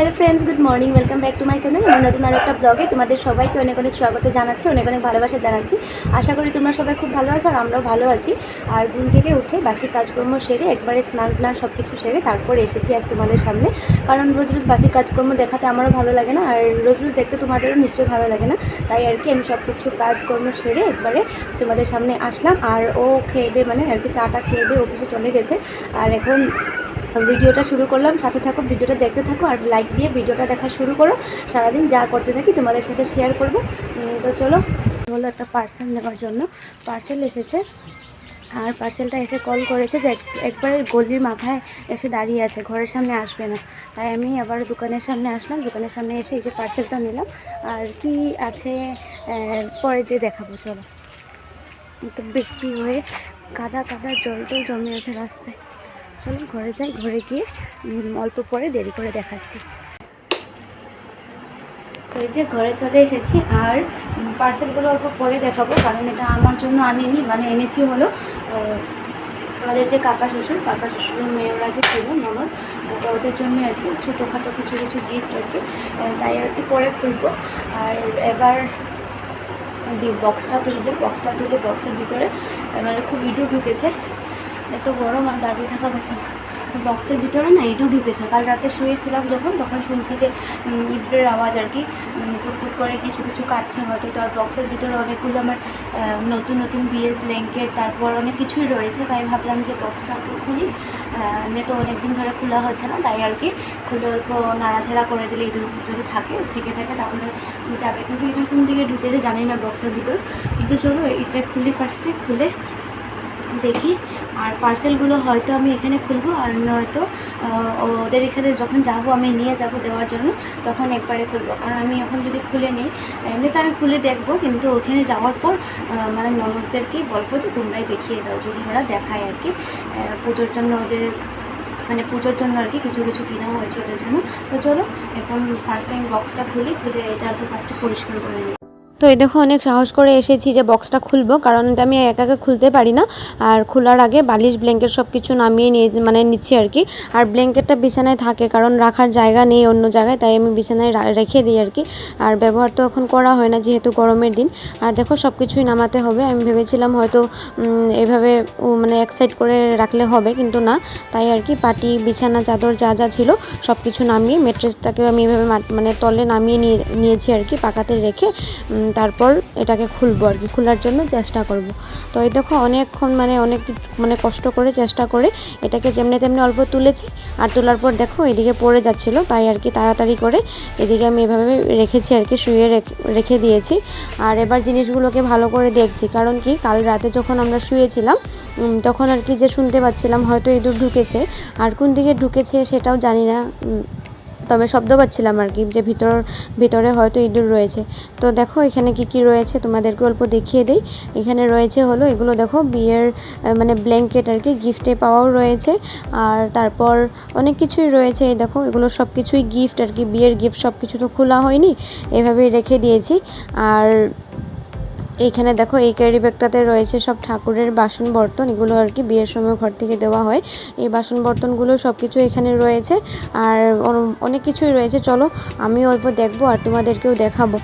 Hello friends good morning welcome back to my channel আমার নতুন আর একটা ব্লগে তোমাদের সবাইকে অনেক অনেক স্বাগত জানাচ্ছি, অনেক অনেক ভালোবাসা জানাচ্ছি। আশা করি তোমরা সবাই খুব ভালো আছো আর আমরাও ভালো আছি। আর ঘুম থেকে উঠে বাসি কাজকর্ম সেরে একবারে স্নান টান সব কিছু সেরে তারপর এসেছি আজ তোমাদের সামনে। কারণ রোজ রোজ বাসি কাজকর্ম দেখাতে আমারও ভালো লাগে না আর রোজ রোজ দেখতে তোমাদেরও নিশ্চয়ই ভালো লাগে না। তাই আর কি আমি সব কিছু কাজকর্ম সেরে একবারে তোমাদের সামনে আসলাম। আর ও খেয়ে দিয়ে মানে আর কি চাটা খেয়ে দিয়ে অফিসে চলে গেছে। আর এখন ভিডিওটা শুরু করলাম। সাথে থাকো, ভিডিওটা দেখতে থাকো আর লাইক দিয়ে ভিডিওটা দেখা শুরু করো। সারাদিন যা করতে থাকি তোমাদের সাথে শেয়ার করব। তো চলো, হলো একটা পার্সেল নেওয়ার জন্য। পার্সেল এসেছে। আর পার্সেলটা এসে কল করেছে যে এক- একবারে গলির মাথায় এসে দাঁড়িয়ে আছে, ঘরের সামনে আসবে না। তাই আমি আবার দোকানের সামনে আসলাম। দোকানের সামনে এসে এই যে পার্সেলটা নিলাম। আর কি আছে পরে দিয়ে দেখাবো, চলো। তো বৃষ্টি হয়ে কাদা কাদা জল টল জমে আছে রাস্তায়। চলো ঘরে যাই, ঘরে গিয়ে অল্প পরে দেরি করে দেখাচ্ছি। এই যে ঘরে চলে এসেছি, আর পার্সেলগুলো অল্প পরে দেখাবো, কারণ এটা আমার জন্য আনিনি মানে এনেছি হলো আমাদের যে কাকা শ্বশুর, কাকা শ্বশুরের মেয়েরা যে ছিল, ননদ, তো ওদের জন্য আর কি, ছোটোখাটো কিছু কিছু গিফট আর কি তাই আর কি পরে খুলবো। আর এবার বক্সটা তুলবো বক্সটা তুলে বক্সের ভিতরে এবারে খুব ইঁদুর ঢুকেছে এত গরম আর দাঁড়িয়ে থাকা গেছে না। বক্সের ভিতরে না ইঁদুর ঢুকেছে। কাল রাতে শুয়েছিলাম যখন, তখন শুনছি যে ইঁদুরের আওয়াজ আর কি কুটকুট করে কিছু কিছু কাটছে হয়তো। তো আর বক্সের ভিতরে অনেকগুলো আমার নতুন নতুন বিয়ের ব্ল্যাঙ্কেট তারপর অনেক কিছুই রয়েছে। তাই ভাবলাম যে বক্সটা একটু খুলি। এমনি তো অনেক দিন ধরে খোলা হচ্ছে না, তাই আর কি খুলে অল্প নাড়াচাড়া করে দিলে ইঁদুর যদি থাকে, থেকে থাকে তাহলে যাবে। কিন্তু ইঁদুর কোন দিকে ঢুকেছে জানি না বক্সের ভিতর। কিন্তু চলো, এটা খুলি ফার্স্টে খুলে দেখি। আর পার্সেলগুলো হয়তো আমি এখানে খুলবো আর নয়তো ওদের এখানে যখন যাব আমি নিয়ে যাব দেওয়ার জন্য, তখন একবারে খুলবো। কারণ আমি এখন যদি খুলে নিই, এমনিতে আমি খুলে দেখব, কিন্তু ওখানে যাওয়ার পর মানে ননদদেরকেই বলব যে তোমরাই দেখিয়ে দাও, যদি ওরা দেখায় আর কি। পুজোর জন্য ওদের মানে পুজোর জন্য আর কি কিছু কিছু কেনা হয়েছে ওদের জন্য। তো চলো, এখন ফার্স্ট টাইম বক্সটা খুলি, খুলে এটা একটু ফার্স্টে পরিষ্কার করে নিই। তো এই দেখো অনেক সাহস করে এসেছি যে বক্সটা খুলবো, কারণ এটা আমি একা একা খুলতে পারি না। আর খোলার আগে বালিশ ব্ল্যাঙ্কেট সব কিছু নামিয়ে নিয়ে মানে নিচ্ছি আর কি। আর ব্ল্যাঙ্কেটটা বিছানায় থাকে, কারণ রাখার জায়গা নেই অন্য জায়গায়, তাই আমি বিছানায় রেখে দিই আর কি। আর ব্যবহার তো এখন করা হয় না, যেহেতু গরমের দিন। আর দেখো সব কিছুই নামাতে হবে। আমি ভেবেছিলাম হয়তো এভাবে মানে এক সাইড করে রাখলে হবে, কিন্তু না। তাই আর কি, পাটি, বিছানা, চাদর যা যা ছিল সব কিছু নামিয়ে মেট্রেসটাকেও আমি এভাবে মানে তলে নামিয়ে নিয়ে, নিয়েছি আর কি, পাকাতে রেখে। তারপর এটাকে খুলবো আর কি, খোলার জন্য চেষ্টা করব। তো এই দেখো অনেকক্ষণ মানে অনেক মানে কষ্ট করে চেষ্টা করে এটাকে যেমনি তেমনি অল্প তুলেছি আর তোলার পর দেখো এদিকে পড়ে যাচ্ছিল, তাই আর কি তাড়াতাড়ি করে এদিকে আমি এভাবে রেখেছি আর কি, শুয়ে রেখ- দিয়েছি। আর এবার জিনিসগুলোকে ভালো করে দেখছি, কারণ কি কাল রাতে যখন আমরা শুয়েছিলাম তখন আর কি যে শুনতে পাচ্ছিলাম হয়তো ইঁদুর ঢুকেছে। আর কোন দিকে ঢুকেছে সেটাও জানি না তবে শব্দ পাচ্ছিলাম আর কি, যে ভিতর, ভিতরে হয়তো ইঁদুর রয়েছে। তো দেখো এখানে কি কি রয়েছে তোমাদেরকে অল্প দেখিয়ে দিই। এখানে রয়েছে হলো, এগুলো দেখো বিয়ের মানে ব্ল্যাঙ্কেট আর কি গিফটে পাওয়াও রয়েছে। আর তারপর অনেক কিছুই রয়েছে, এই দেখো, এগুলো সব কিছুই গিফট আর কি, বিয়ের গিফট সব কিছু তো খোলা হয়নি, এভাবেই রেখে দিয়েছি। আর এইখানে দেখো এই ক্যারি ব্যাগটাতে রয়েছে সব ঠাকুরের বাসন বর্তন, এগুলো আর কি বিয়ের সময় ঘর থেকে দেওয়া হয়। এই বাসন বর্তনগুলো সব কিছু এখানে রয়েছে আর অনেক কিছুই রয়েছে। চলো আমি অল্প দেখব আর তোমাদেরকেও দেখাবো।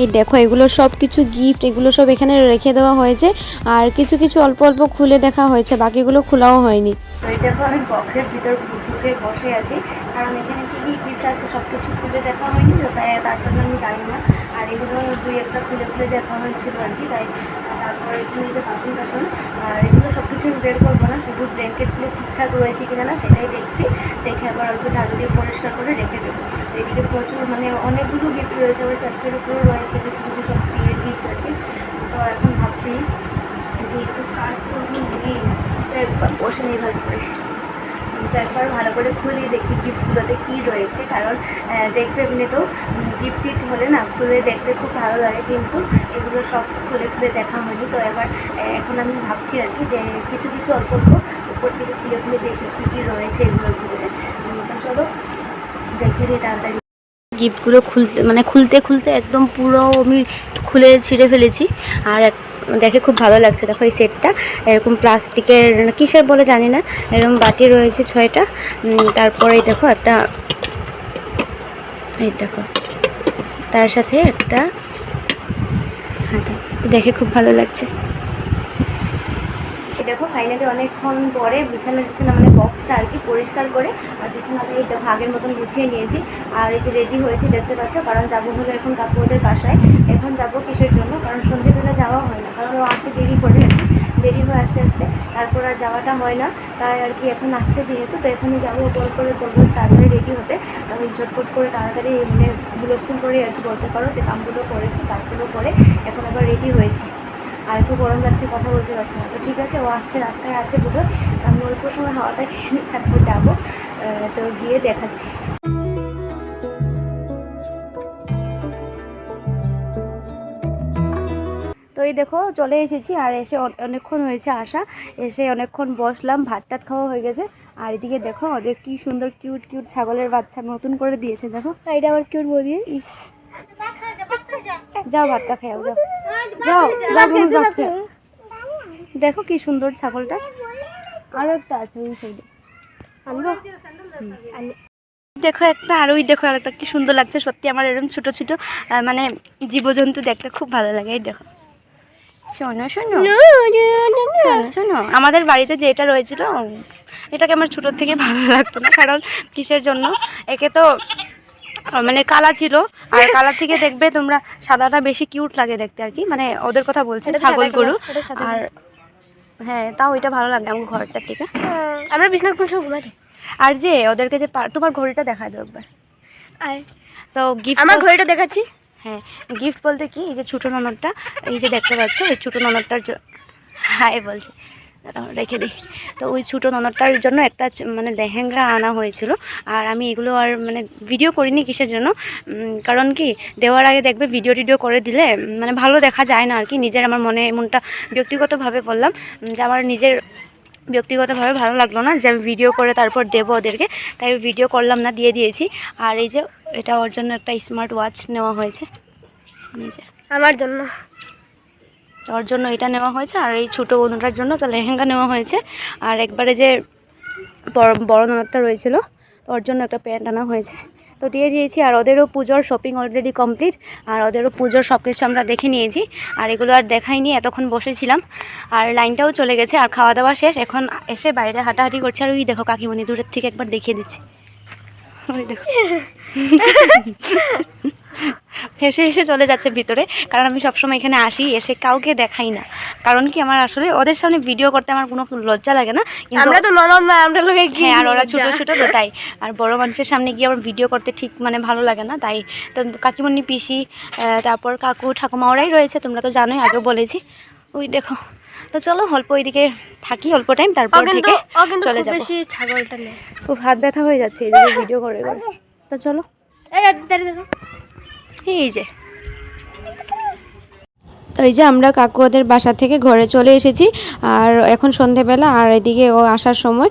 এই দেখো, এগুলো সব কিছু গিফট এগুলো সব এখানে রেখে দেওয়া হয়েছে। আর কিছু কিছু অল্প অল্প খুলে দেখা হয়েছে, বাকিগুলো খোলাও হয়নি। তো এই দেখো আমি বক্সের ভিতর ঢুকে বসে আছি। কারণ এখানে কি কি গিফট আছে সব কিছু খুলে দেখা হয়নি, তো তাই তার জন্য আমি জানি না। আর এগুলো দুই একটা খুলে খুলে দেখা হয়েছিল আর কি, তাই তারপর এখানে যে বাসন টাসন? আর এগুলো সব কিছু আমি বের করব না, শুধু ব্ল্যাঙ্কেটগুলো ঠিকঠাক রয়েছে কিনা না সেটাই দেখছি। দেখে আবার অল্প ঝাড়ু দিয়ে পরিষ্কার করে রেখে দেবো। এদিকে প্রচুর মানে অনেকগুলো গিফট রয়েছে আবার চারটের উপরেও রয়েছে কিছু কিছু সব বিয়ের গিফট আছে তো এখন ভাবছি কাজ তো একবার বসে নেই ভালো করে তো একবার ভালো করে খুলে দেখি গিফটগুলোতে কী রয়েছে। কারণ দেখবে এমনি তো গিফট টিফট হলে না খুলে দেখতে খুব ভালো লাগে, কিন্তু এগুলো সব খুলে খুলে দেখা হয়নি। তো এবার এখন আমি ভাবছি আর কি যে কিছু কিছু অল্প অল্প উপর থেকে খুলে খুলে দেখি কী কী রয়েছে এগুলোর ভিতরে চলো, দেখে নিই তাড়াতাড়ি। গিফটগুলো খুলতে মানে খুলতে খুলতে একদম পুরো আমি খুলে ছিঁড়ে ফেলেছি। আর দেখে খুব ভালো লাগছে। দেখো এই সেটটা। এরকম প্লাস্টিকের কিসের বলে জানি না। এরকম বাটি রয়েছে ছয়টা। উম, তারপরে দেখো একটা এই দেখো। তার সাথে একটা হাতে। দেখে খুব ভালো লাগছে। দেখো ফাইনালি অনেকক্ষণ পরে বিছানা টিছানা মানে বক্সটা আর কি পরিষ্কার করে আর বিছানাটা এই দেখো আগের মতন গুছিয়ে নিয়েছি। আর এই যে রেডি হয়েছি দেখতে পাচ্ছ? কারণ যাব হলো এখন কাকু ওদের বাসায়। এখন যাব কিসের জন্য? কারণ সন্ধেবেলা যাওয়া হয় না, কারণ ও আসে দেরি করে আর কি। দেরি হয়ে আসতে আসতে, তারপর আর যাওয়াটা হয় না। তাই আর কি এখন আসছে যেহেতু, তো এখনই যাব কল করে বলব তাড়াতাড়ি রেডি হতে। আমি ঝটপট করে তাড়াতাড়ি মানে হুলস্থুল করে আর কি বলতে পারো যে কামগুলো করেছি, কাজগুলো করে এখন আবার রেডি হয়েছি। আর একটু গরম লাগছে, কথা বলতে পারছি না। তো ঠিক আছে, ও আসছে, রাস্তায় আছে বুধ আমি অল্প সময় হাওয়াটা খেয়ে তারপর যাব তো গিয়ে দেখাচ্ছি। এই দেখো চলে এসেছি, আর এসে অনেকক্ষণ হয়েছে আসা। এসে অনেকক্ষণ বসলাম ভাত টাত খাওয়া হয়ে গেছে। আর এদিকে দেখো ওদের কি সুন্দর কিউট কিউট ছাগলের বাচ্চা নতুন করে দিয়েছে, দেখো। এটা আবার কিউট বৌদি যাও ভাতটা খেয়াও যাও যাও খেও। দেখো কি সুন্দর ছাগলটা। আরও একটা আছে ওই সাইডে দেখো একটা, আর ওই দেখো আর একটা কি সুন্দর লাগছে। সত্যি আমার এরকম ছোট ছোট মানে জীবজন্তু দেখতে খুব ভালো লাগে, এই দেখো। শোনো শোনো। শোনো শোনো। আমাদের বাড়িতে যে এটা রয়েছিল এটাকে আমার ছোটোর থেকে ভালো লাগতো না কারণ কিসের জন্য? একে তো মানে কালা ছিল আর কালা থেকে দেখবে তোমরা সাদাটা বেশি কিউট লাগে দেখতে আর কি। মানে ওদের কথা বলছে ছাগল গরু। আর হ্যাঁ তাও এটা ভালো লাগে আমার ঘরটার থেকে আমরা বিছনার কোন ঘুমাই। আর যে ওদেরকে যে তোমার ঘড়িটা দেখায় দেবো একবার। আর তো গিফট আমার ঘড়িটা দেখাচ্ছি। হ্যাঁ গিফট বলতে কি? এই যে ছোটো ননদটা, এই যে দেখতে পাচ্ছ, এই ছোটো ননদটার হাই বলছে। রেখে দিই। তো ওই ছোটো ননদটার জন্য একটা মানে লেহেঙ্গা আনা হয়েছিল। আর আমি এগুলো আর মানে ভিডিও করিনি কিসের জন্য? কারণ কি, দেওয়ার আগে দেখবে ভিডিও টিডিও করে দিলে মানে ভালো দেখা যায় না আর কি। নিজের আমার মনে এমনটা ব্যক্তিগতভাবে বললাম যে আমার নিজের ব্যক্তিগতভাবে ভালো লাগল না যে আমি ভিডিও করে তারপর দেবো ওদেরকে তাই ভিডিও করলাম না দিয়ে দিয়েছি। আর এই যে এটা ওর জন্য একটা স্মার্ট ওয়াচ নেওয়া হয়েছে। আমার জন্য। ওর জন্য এটা নেওয়া হয়েছে আর এই ছোটো বন্ধুটার জন্য একটা লেহেঙ্গা নেওয়া হয়েছে। আর একবারে যে বড় বড় ননদটা রয়েছিল ওর জন্য একটা প্যান্ট আনা হয়েছে। তো দিয়ে দিয়েছি আর ওদেরও পুজোর শপিং অলরেডি কমপ্লিট আর ওদেরও পুজোর সব কিছু আমরা দেখে নিয়েছি। আর এগুলো আর দেখাইনি, এতক্ষণ বসেছিলাম। আর লাইনটাও চলে গেছে, আর খাওয়া দাওয়া শেষ। এখন এসে বাইরে হাঁটাহাঁটি করছে, আর ওই দেখো কাকিমণি দূরের থেকে একবার দেখিয়ে দিচ্ছি। দেখো। হেসে হেসে চলে যাচ্ছে ভিতরে কারণ আমি সবসময় এখানে আসি এসে কাউকে দেখাই না। কারণ কি আমার আসলে ওদের সামনে ভিডিও করতে আমার কোনো লজ্জা লাগে না আমরা তো ননদ না আমরা লোকে কি হ্যাঁ আর ওরা ছোট। ছোট তো তাই। আর বড় মানুষের সামনে গিয়ে আমার ভিডিও করতে ঠিক মানে ভালো লাগে না তাই। তো কাকিমণি পিসি তারপর কাকু ঠাকুমা ওরাই রয়েছে তোমরা তো জানোই আগেও বলেছি। ওই দেখো তো চলো অল্প ওইদিকে থাকি অল্প টাইম তারপর থেকে চলে যাব। বেশি ছাগলটা খুব হাত ব্যথা হয়ে যাচ্ছে এদিকে ভিডিও করে করে তো চলো। এই যে। তো এই যে আমরা কাকু ওদের বাসা থেকে ঘরে চলে এসেছি, আর এখন সন্ধেবেলা, আর এদিকে ও আসার সময়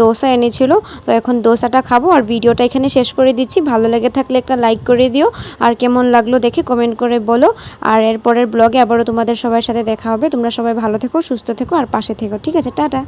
দোসা এনেছিল। তো এখন দোসাটা খাব, আর ভিডিওটা এখানে শেষ করে দিচ্ছি। ভালো লেগে থাকলে একটা লাইক করে দিও, আর কেমন লাগল দেখে কমেন্ট করে বলো। আর এরপরের ব্লগে আবারও তোমাদের সবার সাথে দেখা হবে। তোমরা সবাই ভালো থেকো, সুস্থ থেকো, আর পাশে থেকো। ঠিক আছে, টাটা।